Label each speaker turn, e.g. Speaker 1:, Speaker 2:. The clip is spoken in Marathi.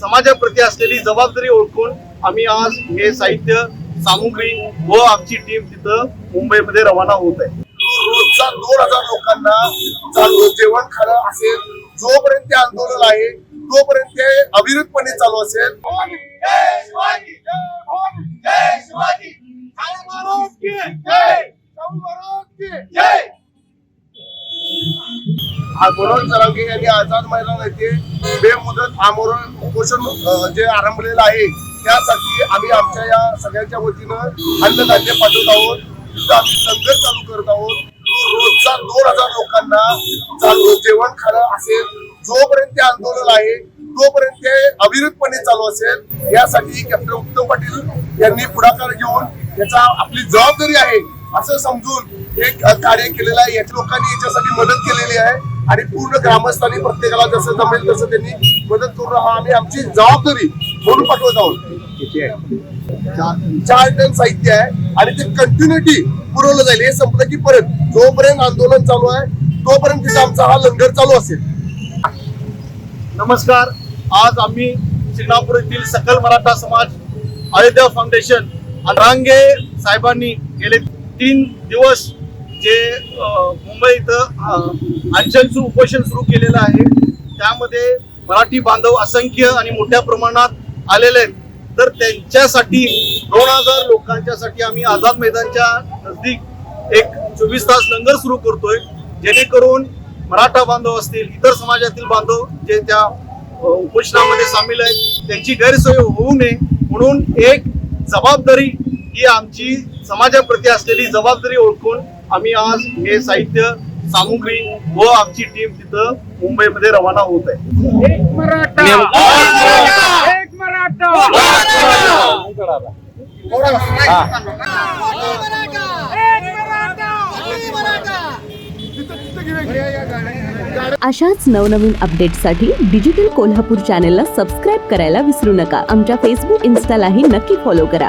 Speaker 1: समाजाप्रती असलेली जबाबदारी ओळखून आम्ही आज हे साहित्य सामुग्री व आमची टीम तिथं मुंबईमध्ये रवाना होत आहे.
Speaker 2: रोजचा दोन हजार लोकांना चालू जेवण खाणं असेल जोपर्यंत ते आंदोलन आहे तोपर्यंत ते अविरतपणे चालू असेल. हा मनोज सरावगे यांनी आझाद मैदान येथे बेमुदत आमरण उपोषण जे आरंभलेलं आहे त्यासाठी आम्ही आमच्या या सगळ्यांच्या वतीनं अन्नधान्य पाठवत आहोत. तिथं आम्ही लंगर चालू करत आहोत. रोजचा दोन हजार लोकांना चालू जेवण खाणं असेल जोपर्यंत ते आंदोलन आहे तोपर्यंत ते अविरतपणे चालू असेल. यासाठी कॅप्टन उत्तम पाटील यांनी पुढाकार घेऊन याचा आपली जबाबदारी आहे असं समजून एक कार्य केलेलं आहे. याच्या लोकांनी याच्यासाठी मदत केलेली आहे. आणि पूर्ण ग्रामस्थांनी प्रत्येकाला जसं जमेल तसं त्यांनी मदत करून हा आम्ही आमची जबाबदारी म्हणून पाठवत आहोत. चार टन साहित्य आहे आणि ते कंटिन्युटी पुरवलं जाईल. हे संपलं की परत जोपर्यंत आंदोलन चालू आहे तोपर्यंत तिथं आमचा हा लंगर चालू असेल.
Speaker 1: नमस्कार. आज आम्ही सिंगणापूर येथील सकल मराठा समाज अयोध्या फाउंडेशन रांगे साहेबांनी गेले तीन दिवस जे मुंबई इथं अ, उपोषण सुरू केलेलं आहे त्यामध्ये मराठी बांधव असंख्य आणि मोठ्या प्रमाणात आलेले आहेत. तर त्यांच्यासाठी दोन हजार लोकांच्यासाठी आम्ही आझाद मैदानच्या नजदीक एक चोवीस तास लंगर सुरू करतोय जेणेकरून मराठा बांधव असतील इतर समाजातील बांधव जे त्या उपोषणामध्ये सामील आहेत त्यांची गैरसोय होऊ नये. म्हणून एक जबाबदारी ही आमची समाजाप्रती असलेली जबाबदारी ओळखून आम्ही आज हे साहित्य सामुग्री व आमची टीम तिथं मुंबईमध्ये रवाना होत आहे.
Speaker 3: एक मराठा! एक मराठा!
Speaker 4: अशाच नवनवीन अपडेट्ससाठी डिजिटल कोल्हापूर चॅनेलला सबस्क्राईब करायला विसरू नका. आमच्या फेसबुक इन्स्टालाही नक्की फॉलो करा.